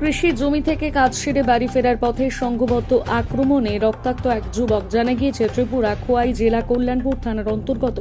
কৃষি জমি থেকে কাজ সেরে বাড়ি ফেরার পথে সংঘবদ্ধ আক্রমণে রক্তাক্ত এক যুবক। জানা গিয়েছে, ত্রিপুরা খোয়াই জেলা কল্যাণপুর থানার অন্তর্গত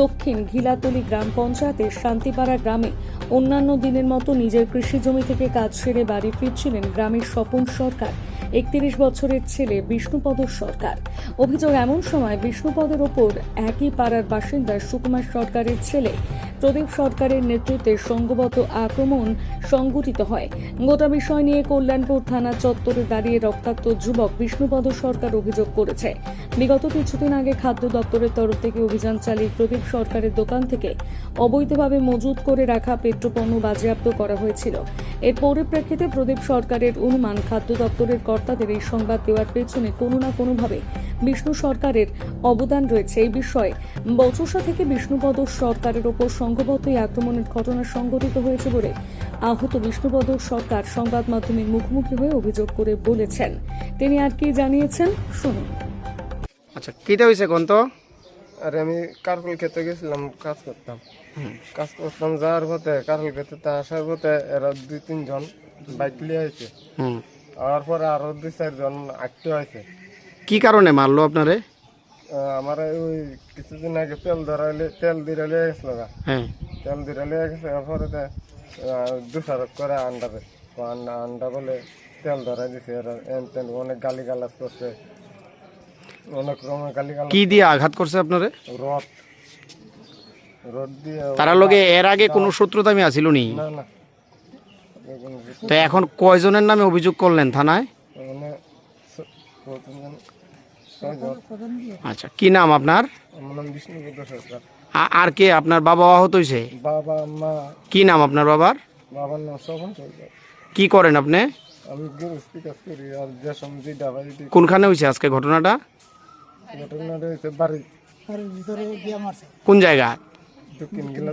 দক্ষিণ ঘিলাতলি গ্রাম পঞ্চায়েতের শান্তিপাড়া গ্রামে অন্যান্য দিনের মতো নিজের কৃষি জমি থেকে কাজ সেরে বাড়ি ফিরছিলেন গ্রামের স্বপন সরকার, একত্রিশ বছরের ছেলে বিষ্ণুপদ সরকার। অভিযোগ, এমন সময় বিষ্ণুপদের ওপর একই পাড়ার বাসিন্দা সুকুমার সরকারের ছেলে প্রদীপ সরকারের নেতৃত্বে সংঘবদ্ধ আক্রমণ সংঘটিত হয়। গোটা বিষয় নিয়ে কল্যাণপুর থানা চত্বরে দাঁড়িয়ে রক্তাক্ত যুবক বিষ্ণুপদ সরকার অভিযোগ করেছে। বিগত কিছুদিন আগে খাদ্য দপ্তরের তরফ থেকে অভিযান চালিয়ে প্রদীপ সরকারের দোকান থেকে অবৈধভাবে মজুত করে রাখা পেট্রোপণ্য বাজেয়াপ্ত করা হয়েছিল। এর পরিপ্রেক্ষিতে প্রদীপ সরকারের অনুমান, খাদ্য দপ্তরের কর্তাদের এই সংবাদ দেওয়ার পেছনে কোনো না কোনোভাবে বিষ্ণু সরকারের অবদান রয়েছে এই বিষয়ে। বচসা থেকে বিষ্ণুপদ সরকারের ওপর সংঘবদ্ধ এই আক্রমণের ঘটনা সংঘটিত হয়েছে বলে আহত বিষ্ণুপদ সরকার সংবাদ মাধ্যমের মুখোমুখি হয়ে অভিযোগ করে বলেছেন। তিনি আর কি জানিয়েছেন শুনুন। আচ্ছা কিটা হয়েছে কোন তো? আর আমি কারকুল খেতে গেছিলাম কাজ করতাম। কাজ করতাম যাওয়ার পথে কারকুল খেতে তা আসার পথে এরা দুই তিনজন বাইক নিয়ে আসছে হুম। আওয়ার পরে আরও দুই চারজন আটতে হয়েছে কি কারণে মারলো আপনারে? আমার ওই কিছুদিন আগে তেল ধরাইলে তেল দিলে লিয়ে গেছিল হ্যাঁ। তেল দিলে লিয়ে গেছে এরপরে দুসারক করে আন্ডারে। আন্ডা আন্ডা বলে তেল ধরাই দিছে অনেক গালি গালাজ করছে। অনেক রকমের গালি গালাজ কি দিয়ে আঘাত করছে আপনারে? রড। রড দিয়ে তারা লগে এর আগে কোনো শত্রুতা আমি আসিল নি। না না তো এখন কয়জনের নামে অভিযোগ করলেন থানায়? আচ্ছা কি নাম আপনার? আর কে? আপনার বাবা আহত হয়েছে? বাবা মা। কি নাম আপনার বাবার? বাবার নাম শোভন কি করেন আপনি? আমি গৃহস্থী কাজ করি আর যে সময় ডাবাই কোনখানে হয়েছে আজকে ঘটনাটা? ঘটনাটা হয়েছে বাড়ি। কোন জায়গা? দক্ষিণ গেলা